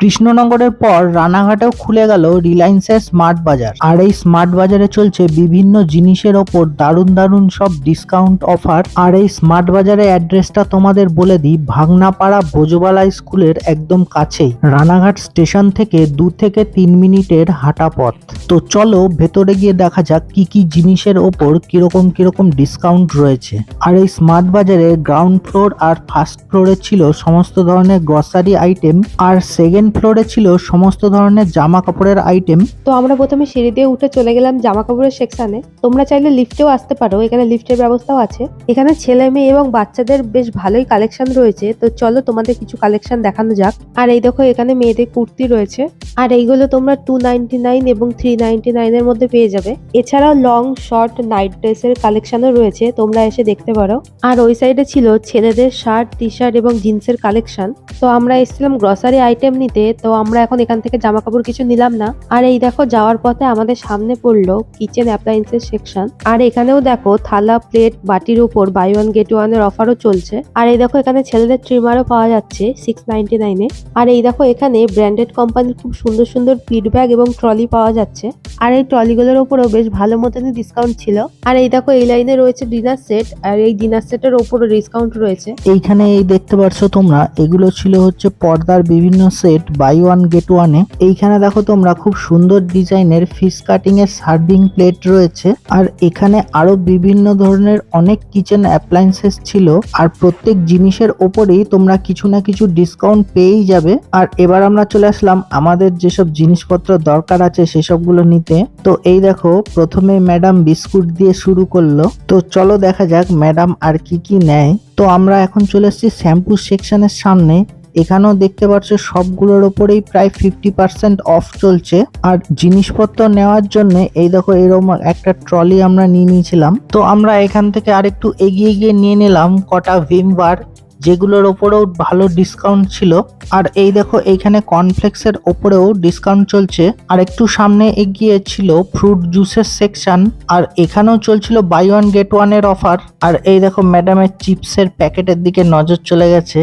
কৃষ্ণনগরের পর রানাঘাটেও খুলে গেল রিলায়েন্সের স্মার্ট বাজার। আর এই স্মার্ট বাজারে চলছে বিভিন্ন জিনিসের ওপর দারুণ দারুণ সব ডিসকাউন্ট অফার আর এই স্মার্ট বাজারের অ্যাড্রেসটা তোমাদের বলে দিই, ভাগনাপাড়া ভোজবালা স্কুলের একদম কাছেই। রানাঘাট স্টেশন থেকে দু থেকে তিন মিনিটের হাঁটা পথ। তো চলো ভেতরে গিয়ে দেখা যাক কি কি জিনিসের ওপর কীরকম কীরকম ডিসকাউন্ট রয়েছে। আর এই স্মার্ট বাজারে গ্রাউন্ড ফ্লোর আর ফার্স্ট ফ্লোরে ছিল সমস্ত ধরনের গ্রসারি আইটেম আর সেকেন্ড ফ্লোরে ছিল সমস্ত ধরনের জামা কাপড়ের আইটেম তো আমরা প্রথমে সিঁড়ি দিয়ে উঠে চলে গেলাম জামা কাপড়ের সেকশনে তোমরা চাইলে লিফটেও আসতে পারো, এখানে লিফটের ব্যবস্থাও আছে। এখানে ছেলে মেয়ে এবং বাচ্চাদের বেশ ভালোই কালেকশন রয়েছে। তো চলো তোমাদের কিছু কালেকশন দেখানো যাক। আর এই দেখো, এখানে মেয়েদের কুর্তি রয়েছে। আর এইগুলো তোমরা টু নাইন এবং থ্রি নাইনটি নাইনের মধ্যে পেয়ে যাবে। এছাড়াও লং শর্ট নাইট ড্রেসের কালেকশনও রয়েছে। তোমরা এসে দেখতে পারো। আর ওই সাইডে ছিল ছেলেদের শার্ট টি শার্ট এবং জিন্সের কালেকশন তো আমরা এসেছিলাম গ্রসারি আইটেম নিতে। তো আমরা এখন এখান থেকে জামা কাপড় কিছু নিলাম না। আর এই দেখো, যাওয়ার পথে আমাদের সামনে পড়ল কিচেন অ্যাপ্লায়েন্সের সেকশন আর এখানেও দেখো, থালা প্লেট বাটির উপর বাই ওয়ান গেট ওয়ানের অফারও চলছে। আর এই দেখো, এখানে ছেলেদের ট্রিমারও পাওয়া যাচ্ছে সিক্স নাইনটি নাইনে আর এই দেখো, এখানে ব্র্যান্ডেড কোম্পানির খুব সুন্দর সুন্দর ফিডব্যাক এবং ট্রলি পাওয়া যাচ্ছে। আর এই ট্রলিগুলোর উপরেও বেশ ভালো মতনই ডিসকাউন্ট ছিল। আর এই দেখো, এই লাইনে রয়েছে ডিনার সেট আর এই ডিনার সেটের ওপরও ডিসকাউন্ট রয়েছে। এইখানে এই দেখতে পাচ্ছ তোমরা, এগুলো ছিল হচ্ছে পর্দার বিভিন্ন সেট বাই ওয়ান গেট ওয়ানে এইখানে দেখো তোমরা, খুব সুন্দর ডিজাইনের ফিশ কাটিং এর সার্ভিং প্লেট রয়েছে। আর এখানে আরও বিভিন্ন ধরনের অনেক কিচেন অ্যাপ্লায়েন্সেস ছিল। আর প্রত্যেক জিনিসের ওপরেই তোমরা কিছু না কিছু ডিসকাউন্ট পেয়েই যাবে। আর এবার আমরা চলে আসলাম, আমাদের যেসব জিনিসপত্র দরকার আছে, সেসবগুলো নিতে তো। এই দেখো, প্রথমে ম্যাডাম বিস্কুট দিয়ে শুরু করল। তো চলো দেখা যাক ম্যাডাম আর কি কি নেয়। তো আমরা এখন চলে এসেছি শ্যাম্পু সেকশনের সামনে। এখানেও দেখতে পাচ্ছ সবগুলোর ওপরেই প্রায় ফিফটি পার্সেন্ট অফ চলছে। আর জিনিসপত্র নেওয়ার জন্য এই দেখো, এরকম একটা ট্রলি আমরা নিয়ে নিয়েছিলাম। তো আমরা এখান থেকে আরেকটু এগিয়ে গিয়ে নিয়ে নিলাম কটা ভিম বার যেগুলোর ওপরেও ভালো ডিসকাউন্ট ছিল। আর এই দেখো, এইখানে কর্নফ্লেক্সের ওপরেও ডিসকাউন্ট চলছে। আর একটু সামনে এগিয়ে ছিল ফ্রুট জুসের সেকশন আর এখানেও চলছিল বাই ওয়ান গেট ওয়ানের অফার আর এই দেখো ম্যাডামের চিপসের প্যাকেটের দিকে নজর চলে গেছে।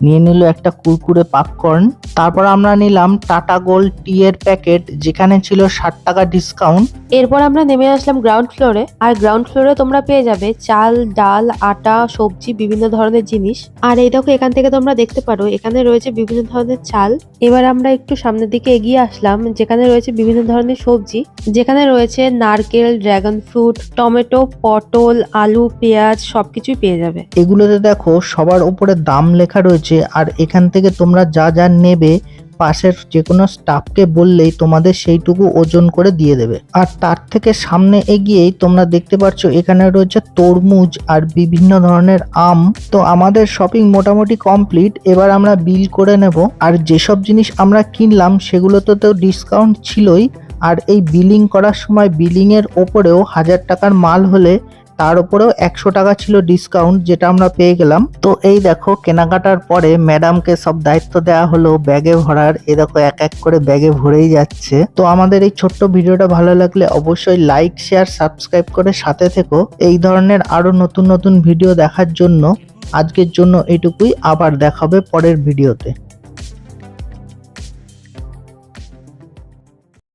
নিয়ে নিল একটা কুরকুরে পপকর্ন তারপর আমরা নিলাম টাটা গোল্ড টি এর প্যাকেট যেখানে ছিল ষাট টাকা ডিসকাউন্ট এরপর আমরা নেমে আসলাম গ্রাউন্ড ফ্লোরে আর গ্রাউন্ড ফ্লোরে তোমরা পেয়ে যাবে চাল ডাল আটা সবজি বিভিন্ন ধরনের জিনিস। আর এই দেখো এখান থেকে তোমরা দেখতে পারো এখানে রয়েছে বিভিন্ন ধরনের চাল। এবার আমরা একটু সামনের দিকে এগিয়ে আসলাম যেখানে রয়েছে বিভিন্ন ধরনের সবজি। যেখানে রয়েছে নারকেল ড্রাগন ফ্রুট টমেটো পটল আলু পেঁয়াজ সবকিছুই পেয়ে যাবে। এগুলোতে দেখো সবার উপরে দাম লেখা রয়েছে আর এখান থেকে তোমরা যা যা নেবে, পাশের যে কোনো স্টাফকে বললেই তোমাদের সেইটুকু ওজন করে দিয়ে দেবে। আর তার থেকে সামনে এগিয়েই তোমরা দেখতে পাচ্ছ, এখানে রয়েছে তরমুজ আর বিভিন্ন ধরনের আম। তো আমাদের শপিং মোটামুটি কমপ্লিট এবার আমরা বিল করে নেব। আর যেসব জিনিস আমরা কিনলাম, সেগুলোতে তো ডিসকাউন্ট ছিলই। আর এই বিলিং করার সময় বিলিংয়ের ওপরেও হাজার টাকার মাল হলে তার উপরেও একশো টাকা ছিল ডিসকাউন্ট যেটা আমরা পেয়ে গেলাম। তো এই দেখো, কেনাকাটার পরে ম্যাডামকে সব দায়িত্ব দেওয়া হলো ব্যাগে ভরার। এ দেখো, এক এক করে ব্যাগে ভরেই যাচ্ছে। তো আমাদের এই ছোট্ট ভিডিওটা ভালো লাগলে অবশ্যই লাইক শেয়ার সাবস্ক্রাইব করে সাথে থেকো। এই ধরনের আরও নতুন নতুন ভিডিও দেখার জন্য আজকের জন্য এটুকুই। আবার দেখাবে পরের ভিডিওতে।